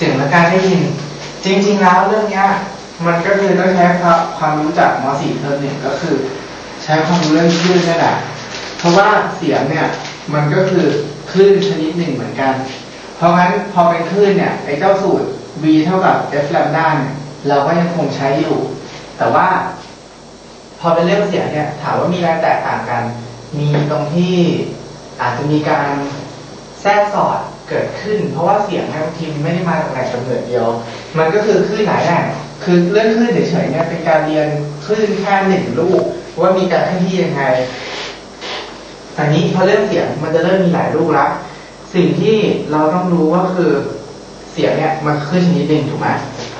เสียงและการได้ยิน จริง ๆ แล้วเรื่องนี้มันก็คือต้องใช้ความความรู้จากม .4 เทอมหนึ่งก็คือ ใช้ความรู้เรื่องคลื่นนี่แหละเพราะว่าเสียงเนี่ยมันก็คือคลื่นชนิดหนึ่งเหมือนกัน เพราะงั้นพอเป็นคลื่นเนี่ยไอ้เจ้าสูตร v เท่ากับ f lambda เนี่ยเราก็ยังคงใช้อยู่ แต่ว่า พอเป็นเรื่องเสียงเนี่ยถามว่ามีอะไรแตกต่างกัน มีตรงที่อาจจะมีการแทรกสอด เกิดขึ้น เพราะว่าเสียงเนี่ยบางทีมไม่ได้มาจากแหล่งกำเนิดเดียว มันก็คือคลื่นหลายแหล่งคือเรื่องคลื่นเฉยๆเนี่ยเป็นการเรียนคลื่นแค่หนึ่งลูกว่ามีการเคลื่อนที่ยังไงอันนี้พอเรื่องเสียงมันจะเริ่มมีหลายลูกล้วสิ่งที่เราต้องรู้ก็คือเสียงเนี่ยมันขึ้นชนิดหนึ่งถูกไหม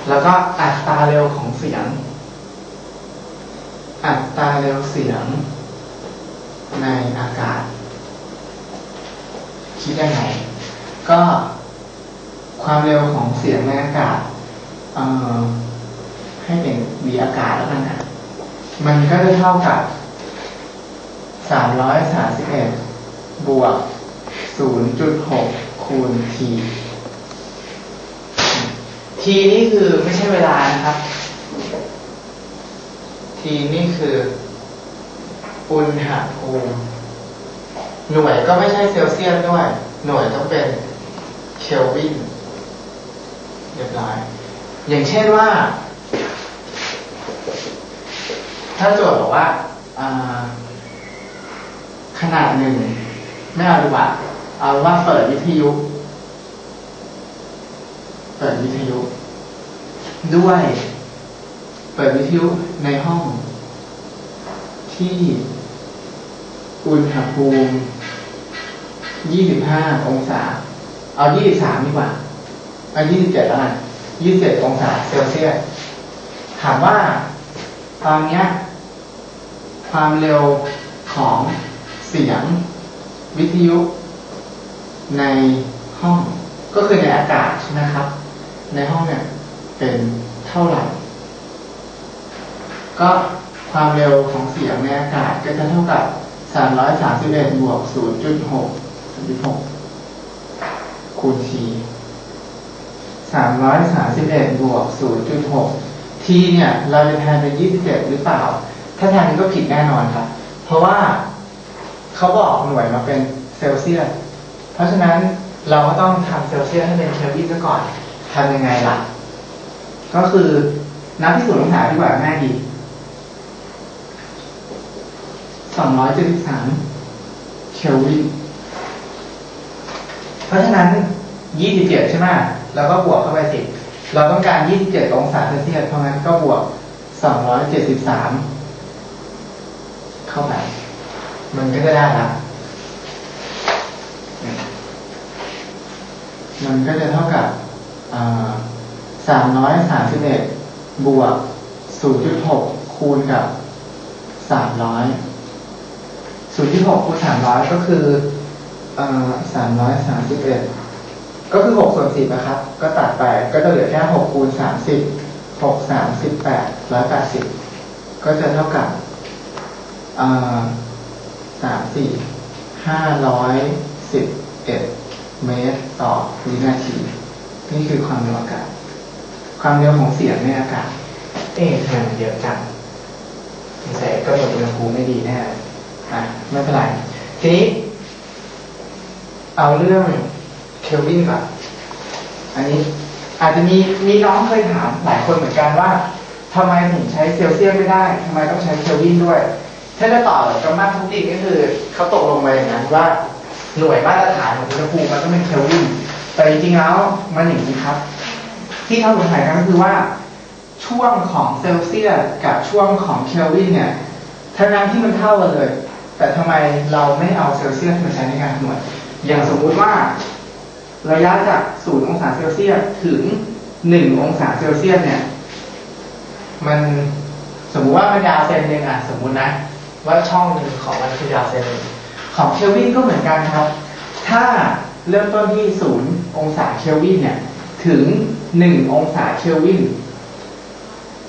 แล้วก็อัตราเร็วของเสียง อัตราเร็วเสียงในอากาศ คิดยังไง ก็ความเร็วของเสียงในอากาศให้เป็นวีอากาศแล้วกันนะมันก็จะเท่ากับ331บวก0.6คูณ t t นี่คือไม่ใช่เวลานะครับ t นี่คือ อุณหภูมิหน่วยก็ไม่ใช่เซลเซียสด้วย หน่วยต้องเป็น เคลวินเรียบร้อยอย่างเช่นว่า ถ้าโจทย์บอกว่าาขนาดหนึ่งไม่เอาดีกว่าเอาว่าเปิดวิทยุ เปิดวิทยุ ด้วย เปิดวิทยุในห้อง ที่อุณหภูมิ 25 องศา เอา23ดีกว่าเอา27แล้วกัน27องศาเซลเซียสถามว่าตอนเนี้ยความเร็วของเสียงวิทยุในห้องก็คือในอากาศใช่ไหมครับ ในห้องเนี่ยเป็นเท่าไหร่ ก็ความเร็วของเสียงในอากาศก็จะเท่ากับ 331บวก0.6 0.6 คูณ t 331บวก0.6 t เนี่ยเราจะแทนเป็น27หรือเปล่า ถ้าแทนก็ผิดแน่นอนครับ เพราะว่าเขาบอกหน่วยมาเป็นเซลเซียส เพราะฉะนั้นเราก็ต้องทำเซลเซียสให้เป็นเคลวินซะก่อนทำยังไงล่ะ ก็คือนับที่สูตรองศาดีกว่าง่ายดี273เคลวิน เพราะฉะนั้น 27 ใช่ไหมแล้วก็บวกเข้าไปสิเราต้องการ 27 องศาเซลเซียสเพราะงั้นก็บวก 273 เข้าไป มันก็จะได้ละมันก็จะเท่ากับ331 บวก 0.6 คูณกับ 300 0.6 คูณ 300 ก็คือ 331ก็คือ6ส่วน10นะครับ ก็ตัดไปก็จะเหลือแค่6คูณ30 6 38 180ก็จะเท่ากับสามสี่ห้าร้อยสิบเอ็ดเมตรต่อวินาที นี่คือความเร็วอากาศ ความเร็วของเสียงในอากาศ เอ๊ะทำไมมันเยอะจังสงสัยก็หมดอุณหภูมิไม่ดีแน่อะไม่เป็นไร ทีนี้ เอาเรื่องเคลวินก่อนอันนี้อาจจะมีมีน้องเคยถามหลายคนเหมือนกันว่าทำไมถึงใช้เซลเซียสไม่ได้ทำไมต้องใช้เคลวินด้วย ถ้าจะต่อกับมาตรทุกดิก็คือเขาตกลงมาอย่างนั้นว่าหน่วยมาตรฐานของอุณหภูมิมันต้องเป็นเคลวิน แต่จริงๆแล้วมันอย่างนี้ครับ ที่เขาสงสัยกันก็คือว่า ช่วงของเซลเซียสกับช่วงของเคลวินเนี่ยทั้งนั้นที่มันเท่ากันเลย แต่ทำไมเราไม่เอาเซลเซียสมาใช้ในการคำนวณ อย่างสมมุติว่า ระยะจาก0องศาเซลเซียสถึง1องศาเซลเซียสเนี่ย มันสมมุติว่ามันยาวเซนหนึ่งอะสมมุตินะ ว่าช่องหนึ่งของมันคือยาวเซนหนึ่งของเคลวินก็เหมือนกันครับ ถ้าเริ่มต้นที่0องศาเคลวินเนี่ย ถึง1องศาเคลวิน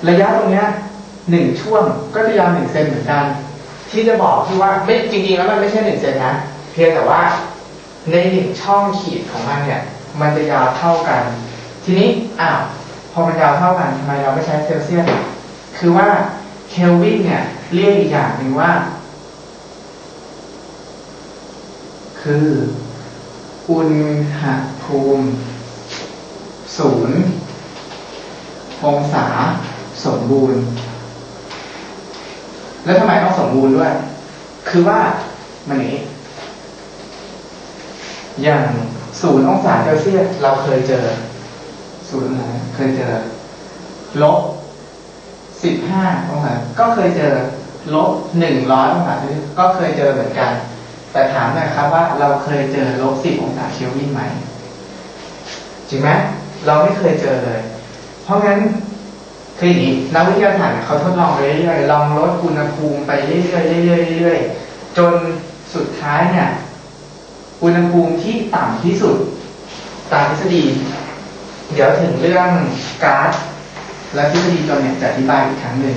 ระยะตรงเนี้ยหนึ่งช่วงก็จะยาวหนึ่งเซนเหมือนกัน ที่จะบอกคือว่าไม่จริงๆแล้วมันไม่ใช่หนึ่งเซนนะ เพียงแต่ว่า ในหนึ่งช่องขีดของมันเนี่ย มันจะยาวเท่ากัน ทีนี้อ้าวพอมันยาวเท่ากันทำไมเราไม่ใช้เซลเซียสคือว่าเคลวินเนี่ยเรียกอีกอย่างหนึ่งว่า คืออุณหภูมิศูนย์องศาสมบูรณ์ แล้วทำไมต้องสมบูรณ์ด้วย คือว่ามันนี้ อย่างศูนย์องศาเซลเซียสเราเคยเจอศูนย์อะไรเคยเจอลบสิบห้าองศาก็เคยเจอลบหนึ่งร้อยองศาเซลเซียสก็เคยเจอเหมือนกัน แต่ถามหน่อยครับว่าเราเคยเจอลบสิบองศาเคลวินไหมจริงไหมเราไม่เคยเจอเลย เพราะงั้นคืออย่างนี้นักวิทยาศาสตร์เขาทดลองไปเรื่อยๆลองลดอุณหภูมิไปเรื่อยๆเรื่อยๆเรื่อยๆจนสุดท้ายเนี่ย อุณหภูมิที่ต่ำที่สุดตามทฤษฎี เดี๋ยวถึงเรื่องก๊าซและทฤษฎีจนเนี่ยจะอธิบายอีกครั้งหนึ่ง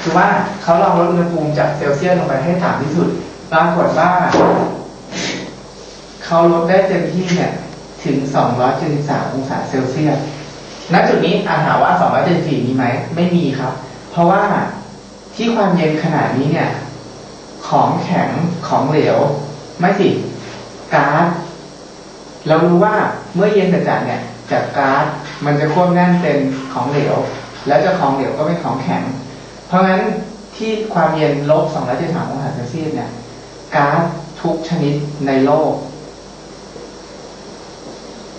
คือว่าเขาลองลดอุณหภูมิจากเซลเซียสลงไปให้ต่ำที่สุดปรากฏว่าเขาลดได้เต็มที่เนี่ยถึง 273 องศาเซลเซียส ณ จุดนี้อาจถามว่า 274 มีไหม ไม่มีครับ เพราะว่าที่ความเย็นขนาดนี้เนี่ย ของแข็งของเหลว ไม่สิ เรารู้ว่าเมื่อเย็นจัดเนี่ยจากก๊าซมันจะควบแน่นเป็นของเหลว แล้วจะของเหลวก็เป็นของแข็ง เพราะงั้นที่ความเย็นลบ273องศาเซลเซียสเนี่ยก๊าซทุกชนิดในโลก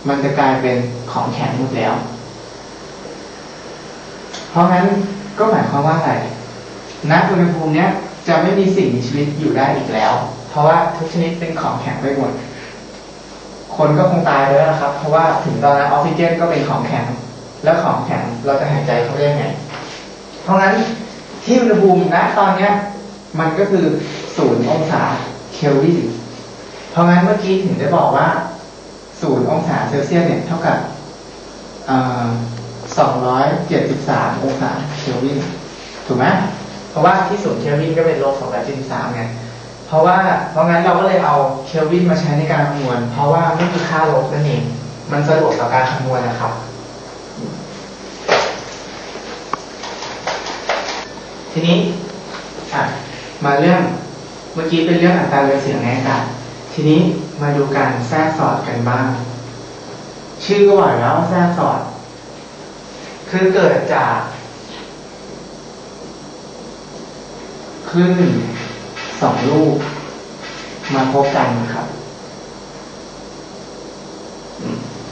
มันจะกลายเป็นของแข็งหมดแล้ว เพราะงั้นก็หมายความว่าอะไรณอุณหภูมิเนี้ยจะไม่มีสิ่งมีชีวิตอยู่ได้อีกแล้ว เพราะว่าทุกชนิดเป็นของแข็งไปหมด คนก็คงตายแล้วนะครับ เพราะว่าถึงตอนนั้นออกซิเจนก็เป็นของแข็ง แล้วของแข็งเราจะหายใจเขาได้ยังไง เพราะงั้นที่อุณหภูมิณตอนเนี้ย มันก็คือศูนย์องศาเคลวินเพราะงั้นเมื่อกี้ถึงได้บอกว่าศูนย์องศาเซลเซียสเนี่ยเท่ากับสองร้อยเจ็ดสิบสามองศาเคลวินถูกไหมเพราะว่าที่ศูนย์เคลวินก็เป็นลบสองร้อยเจ็ดสิบสามไง เพราะว่าเพราะงั้นเราก็เลยเอาเคลวินมาใช้ในการคำนวณ เพราะว่าไม่มีค่าลบนั่นเอง มันสะดวกต่อการคำนวณนะครับทีนี้มาเรื่องเมื่อกี้เป็นเรื่องอัตราเรือเสียงในอากาศทีนี้มาดูการแทรกสอดกันบ้าง ชื่อก็บอกแล้วว่าแทรกสอด คือเกิดจากคลื่น สองลูกมาพบกันครับ